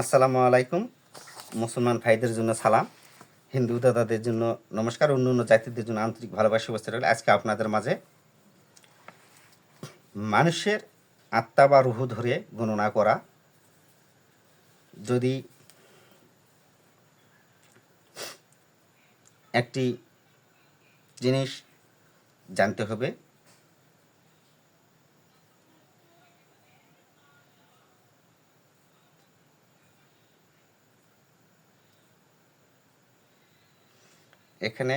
আসসালামু আলাইকুম। মুসলমান ভাইদের জন্য সালাম। হিন্দু দাদাদের জন্য নমস্কার। অন্য অন্য জাতিদের জন্য আন্তরিক ভালোবাসা বসতে রইল। আজকে আপনাদের মাঝে মানুষের আত্মা বা রুহু ধরে গণনা করা। যদি একটি জিনিস জানতে হবে এখানে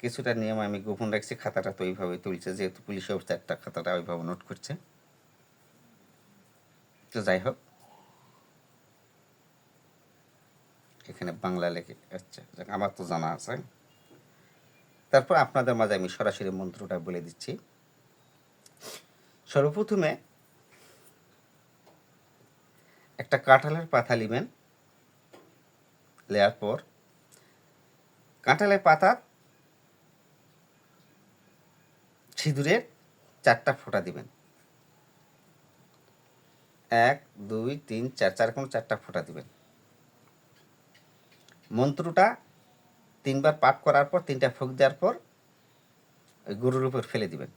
কিছুটা নিয়ম আমি গোপন রাখছি, খাতাটা তো ওইভাবে তুলছে, যেহেতু পুলিশ অফিসারটা খাতাটা ওইভাবে নোট করছে। তো যাই হোক, এখানে বাংলা লেখে আচ্ছা আমার তো জানা আছে। তারপর আপনাদের মাঝে আমি সরাসরি মন্ত্রটা বলে দিচ্ছি। সর্বপ্রথমে একটা কাঁঠালের পাতা নেবেন নেওয়ার পর কাঁঠালের পাতা সিঁদুরের চারটা ফোঁটা দিবেন। এক, দুই, তিন, চার চার কোন চারটা ফোঁটা দিবেন। মন্ত্রটা তিনবার পাঠ করার পর, তিনটা ফুক দেওয়ার পর, ওই গরুর উপর ফেলে দিবেন।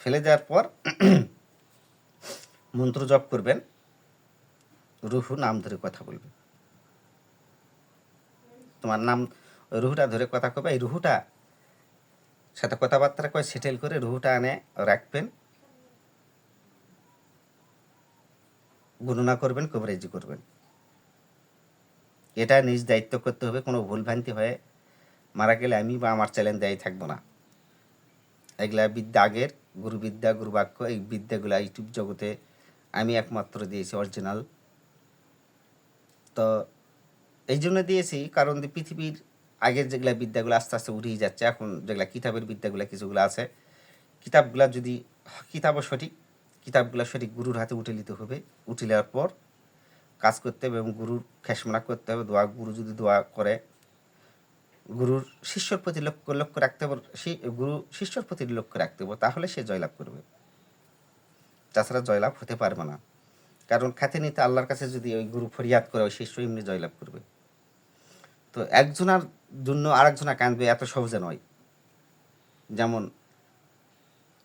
ফেলে দেওয়ার পর, মন্ত্র জপ করবেন। রুহু নাম ধরে কথা বলবে। তোমার নাম, রুহুটা ধরে কথা কবে? এই রুহুটা সাথে কথাবার্তা কয়ে সেটেল করে রুহুটা আনে রাখবেন। গণনা করবেন কভারেজি করবেন। এটা নিজ দায়িত্ব করতে হবে, কোনো ভুলভ্রান্তি হয়ে মারা গেলে আমি বা আমার চ্যালেঞ্জ দায়ী থাকব না। এগুলা বিদ্যা আগের গুরুবিদ্যা গুরুবাক্য এই বিদ্যাগুলা ইউটিউব জগতে আমি একমাত্র দিয়েছি অরিজিনাল তো এই জন্য দিয়েছি, কারণ পৃথিবীর আগের যেগুলা বিদ্যাগুলো আস্তে আস্তে উঠেই যাচ্ছে, এখন যেগুলা কিতাবের বিদ্যাগুলো কিছুগুলো আছে, কিতাবগুলা যদি, কিতাবও সঠিক, কিতাবগুলো সঠিক গুরুর হাতে উঠে নিতে হবে, উঠে নেওয়ার পর কাজ করতে হবে এবং গুরুর খেসমনা করতে হবে, দোয়া, গুরু যদি দোয়া করে, গুরুর শিষ্যর প্রতি লক্ষ্য লক্ষ্য রাখতে হবে গুরু শিষ্যর প্রতি লক্ষ্য রাখতে হবে, তাহলে সে জয়লাভ করবে। তাছাড়া জয়লাভ হতে পারবে না। কারণ খাতে নিতে আল্লাহর কাছে যদি ওই গুরু ফরিয়াদ করে, ওই শিষ্য এমনি জয়লাভ করবে। তো একজনার জন্য আরেকজনা কাঁদবে এত সহজে নয়। যেমন,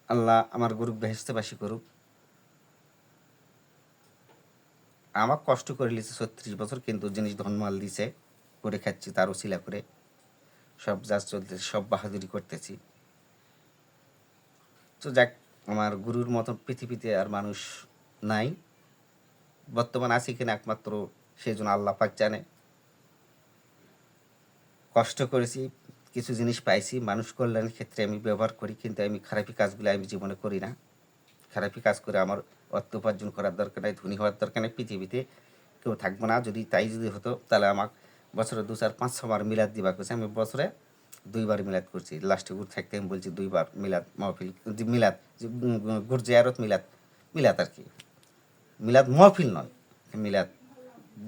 আল্লাহ আমার গরু বেহেস্তেবাসী করুক। আমার কষ্ট করে লিছে ছত্রিশ বছর, কিন্তু জিনিস ধনমাল দিছে, করে খাচ্ছি, তার ওসিলা করে। সব যা চলতেছে, সব বাহাদুরি করতেছি। তো যাক, আমার গুরুর মতন পৃথিবীতে আর মানুষ নাই। বর্তমান আছি কিনা একমাত্র সেই জন্য আল্লাহ পাক জানে। কষ্ট করেছি, কিছু জিনিস পাইছি, মানুষ কল্যাণের ক্ষেত্রে আমি ব্যবহার করি, কিন্তু আমি খারাপি কাজগুলো আমি জীবনে করি না। খারাপি কাজ করে আমার অর্থ উপার্জন করার দরকার নাই, ধনী হওয়ার দরকার নেই পৃথিবীতে। কেউ থাকব না, যদি তাই যদি হতো, তাহলে আমার বছরে দু চার, পাঁচ, ছবার মিলাদ দিবা করছে আমি বছরে দুইবার মিলাদ করছি। লাস্টে গুড় থাকতে আমি বলছি দুইবার মিলাদ মহফিল মিলাদ গুড় জিয়ারত মিলাদ মিলাদ আর কি। মিলাদ মহফিল নয় মিলাদ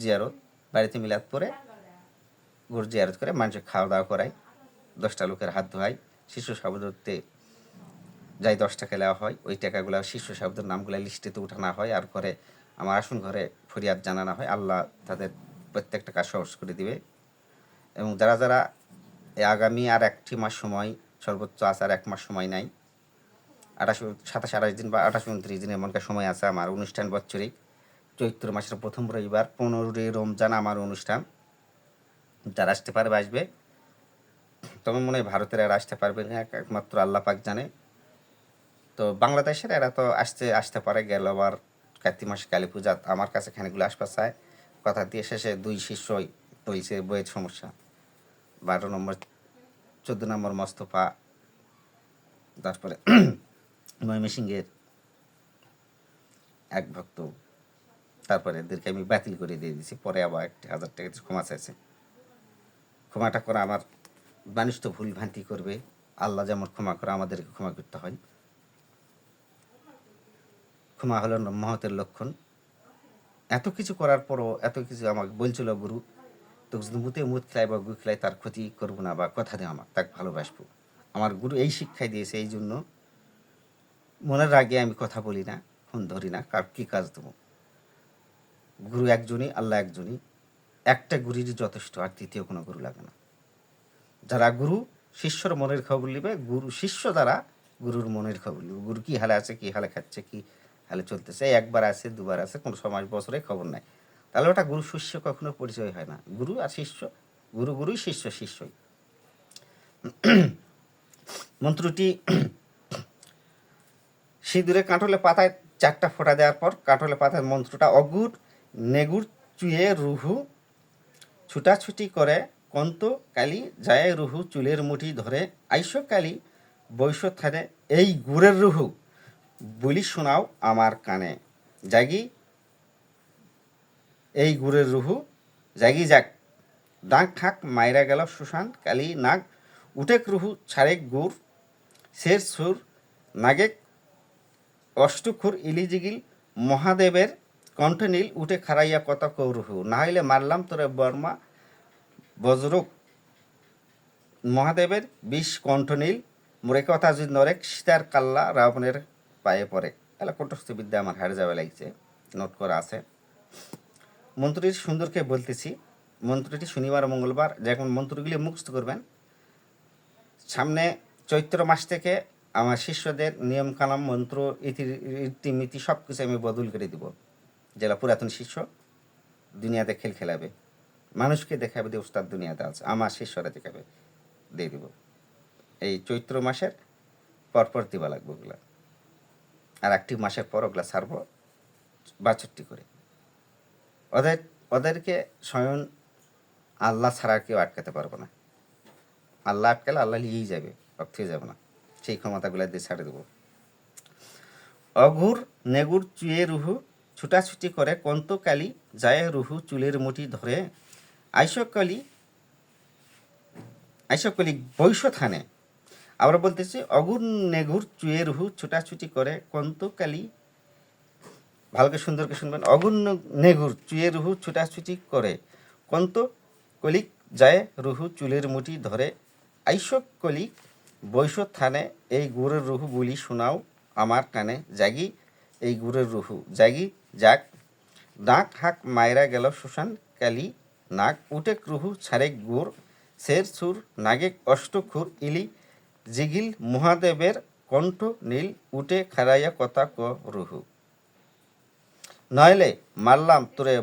জিয়ারত, বাড়িতে মিলাদ পরে গুড় জিয়ারত করে মানুষের খাওয়া দাওয়া করাই দশটা লোকের হাত ধোয়াই শিশু সাবদতে যাই দশ টাকা দেওয়া হয়, ওই টাকাগুলো শিশু শব্দের নামগুলো লিস্টেতে উঠানো হয়, আর ঘরে, আমার আসন ঘরে ফরিয়াদ জানানো হয়, আল্লাহ তাদের প্রত্যেকটা কাজ সহজ করে দিবে। এবং যারা যারা আগামী আর একটি মাস সময়, সর্বোচ্চ আছে আর এক মাস সময় নাই আঠাশ সাতাশ, আঠাশ দিন বা আঠাশ উনত্রিশ দিন এমনকার সময় আছে আমার অনুষ্ঠান বৎসরিক। চৈত্র মাসের প্রথম রবিবার, পনেরোই রমজান আমার অনুষ্ঠান। যারা আসতে পারবে, আসবে। তবে মনে হয় ভারতের এরা আসতে পারবে না, একমাত্র আল্লাহ পাক জানে। তো বাংলাদেশের এরা তো আসতে আসতে পারে, গেল আবার কার্তিক মাসে কালী পূজা। আমার কাছে খানিকগুলো আসবার চায় কথা দিয়ে শেষে দুই শিষ্যই বলছে, বইয়ের সমস্যা। বারো নম্বর, চোদ্দ নম্বর মস্তফা। তারপরে ময়মনসিংহের এক ভক্ত। তারপরে এদেরকে আমি বাতিল করে দিয়ে দিয়েছি। পরে আবার একটি হাজার টাকা ক্ষমা চাইছে। ক্ষমাটা করা আমার মানুষ তো ভুল ভ্রান্তি করবে। আল্লাহ যেমন ক্ষমা করে, আমাদেরকে ক্ষমা করতে হয়। ক্ষমা হলো মহতের লক্ষণ। এত কিছু করার পরও এত কিছু আমাকে বলছিল, গুরু তো মুতে মুত খেলাই বা গু খেলাই তার ক্ষতি করব না বা কথা দেয় আমার তাকে ভালোবাসবো। আমার গুরু এই শিক্ষাই দিয়েছে এই জন্য মনের রাগে আমি কথা বলি না ফোন ধরি না, কার কী কাজ দেবো? গুরু একজনই, আল্লাহ একজনই। একটা গুরুরই যথেষ্ট, আর তৃতীয় কোনো গুরু লাগে না। যারা গুরু, শিষ্যর মনের খবর নিবে গুরু, শিষ্য দ্বারা গুরুর মনের খবর নিবে গুরু কী হালে আছে, কী হালে খাচ্ছে, কী হালে চলতেছে? একবার আছে, দুবার আছে, কোনো সমাজ বছরে খবর নাই। তাহলে ওটা গুরু, শিষ্য কখনো পরিচয় হয় না। গুরু আর শিষ্য, গুরু গুরুই, শিষ্য শিষ্যই। মন্ত্রটি সিঁদুরে কাঁঠলে পাতায় চারটা ফোঁটা দেওয়ার পর কাঁঠলে পাতার মন্ত্রটা অগুর নেগুর চুয়ে রুহু, ছুটাছুটি করে কন্ত, কালি যায় রুহু, চুলের মুঠি ধরে, আইস কালি, বৈশ থানে, এই গুড়ের রুহু, বলি শোনাও আমার কানে। জাগি, এই গুড়ের রুহু, জাগি যাক। ডাক ঠাক মাইরা গেল সুশান, কালি, নাগ, উটেক রুহু, ছাড়েক গুড়, শের সুর, নাগেক অষ্টুখুর ইলিজিগিল মহাদেবের কণ্ঠনীল উঠে খারাইয়া কত কৌরুহু। না হইলে মারলাম তোরে বর্মা বজ্রক। মহাদেবের বিষ কণ্ঠনীল মোরে কথা যদি নরেক, সীতার কাল্লা রাবণের পায়ে পড়ে। তাহলে কণ্ঠস্থ বিদ্যা আমার হারে যাবে লাগছে, নোট করা আছে। মন্ত্রীর সুন্দরকে বলতেছি, মন্ত্রটি শনিবার, মঙ্গলবার, যখন মন্ত্রগুলি মুখস্থ করবেন, সামনে চৈত্র মাস থেকে আমার শিষ্যদের নিয়ম, কালাম, মন্ত্র, ইতি, রীতিনীতি সব কিছু আমি বদল করে দিব। যারা পুরাতন শিষ্য, দুনিয়াতে খেল খেলাবে। মানুষকে দেখাবে যে উস্তাদ দুনিয়াতে আছে, আমার শিষ্যরা দেখাবে, দিয়ে দিব। এই চৈত্র মাসের পরপর দিবা লাগবে ওগুলা। আর একটি মাসের পর ওগুলা ছাড়ব বাষট্টি করে। ওদের, ওদেরকে স্বয়ং আল্লাহ ছাড়া কেউ আটকাতে পারব না। আল্লাহ আটকালে আল্লাহ নিয়েই যাবে অর্থ যাবে না। সেই ক্ষমতাগুলো দিয়ে ছাড়ে দেবো। অঘুর নেগুর চুয়ে রুহু, ছুটাছুটি করে কন্তকালি যায় রুহু চুলের মুঠি ধরে। আইসকলি আইসকলি বৈশ থানে আবার বলতেছি অগুর নেগুর চুয়ে রুহু ছুটাছুটি করে কন্তকালি, ভালোকে সুন্দরকে শুনবেন অগুর নেগুর চুয়ে রুহু ছুটাছুটি করে কন্ত কলিক যায় রুহু চুলের মুঠি ধরে। আইসক কলিক থানে, এই গুরের রুহু বলি শোনাও আমার কানে, জাগি, এই গুরের রুহু, জাগি, যাক ডাক হাক মায়রা গেল সুশান কালি, নাক উটেক রুহু ছাড়েক গুর শের সুর নাগেক অষ্টখুর ইলি, জিগিল মহাদেবের কণ্ঠ নীল, উটে খারাইয়া কথা ক রুহু। নইলে মারলাম তোরে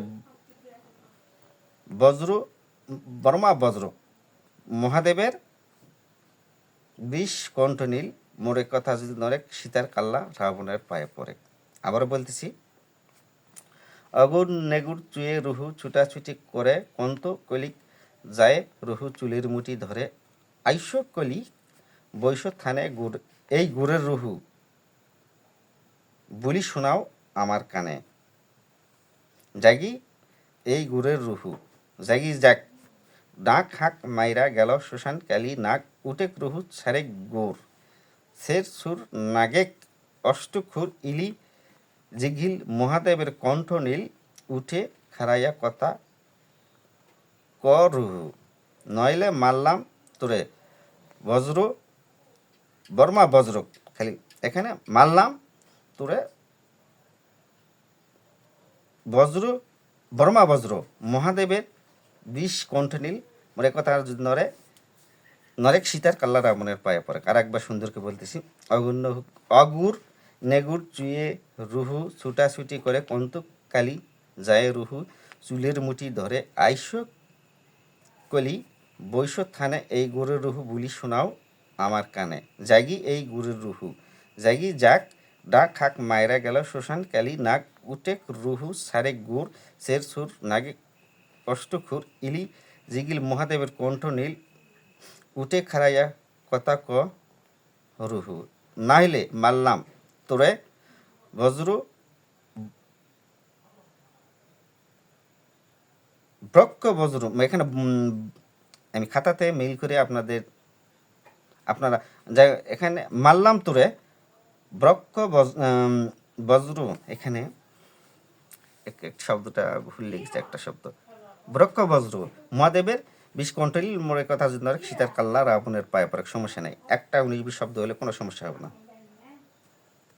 বজ্র, বর্মা বজ্র, মহাদেবের বিষ, কণ্ঠনীল, মোরে কথা যদি নরেক সীতার কাল্লা রাবণের পায়ে পড়ে। আবার বলতেছি অগুর নেগুর চুয়ে রুহু ছুটাছুটি করে, কন্ত কলিক যায় রুহু চুলের মুঠি ধরে। আইস কলি বৈশ থানে গুড়, এই গুড়ের রুহু। বলি শোনাও আমার কানে। জাগি, এই গুড়ের রুহু। জাগি যাক ডাক হাক মাইরা গেল সুশান কালি, নাক উটেক রুহু ছাড়েক গোর শের সুর নাগেক অষ্টখুর ইলি, জিঘিল মহাদেবের কণ্ঠ নীল, উঠে খারাইয়া কথা ক রুহু। নইলে মারলাম তোরে, বজ্র, বর্মা বজ্র খালি এখানে মারলাম তোরে, বজ্র, বর্মা বজ্র, মহাদেবের কণ্ঠনীল মোরে কথা যদি নরে নরেক সীতার কাল্লা রাবণের পায়ে পড়ে আর একবার সুন্দরকে বলতেছি, অগুণ্য অগুর নেগুর চুয়ে রুহু ছুটাছুটি করে কন্তক কালি যায় রুহু, চুলের মুঠি ধরে আইস কলি বৈশ থানে এই গুড়ের রুহু বুলি শোনাও আমার কানে। জাগি এই গুড়ের রুহু, জাগি যাক, ডাক হাক মায়রা গেল শ্মশান কালি নাক উটেক রুহু সারে গুড় শের সুর নাগে অষ্টখুর ইলি জিগিল মহাদেবের কণ্ঠ নীল, উঠে খারাইয়া কথা ক রুহু। নাইলে মারলাম তোরে বজ্র ব্রক্ষ বজ্র এখানে আমি খাতাতে মেইল করে আপনাদের, আপনারা যা এখানে মারলাম তোরে ব্রক্ষ বজ্র এখানে শব্দটা ভুল লিখেছে একটা শব্দ। ব্রক্ষ বজ্র মহাদেবের বিশ কন্ট্রোল মোড়ের কথা যদি সীতার কাল্লা রাবণের পায়ে পড়ে সমস্যা নেই। একটা উনিশ বিশ শব্দ হলে কোনো সমস্যা হবে না।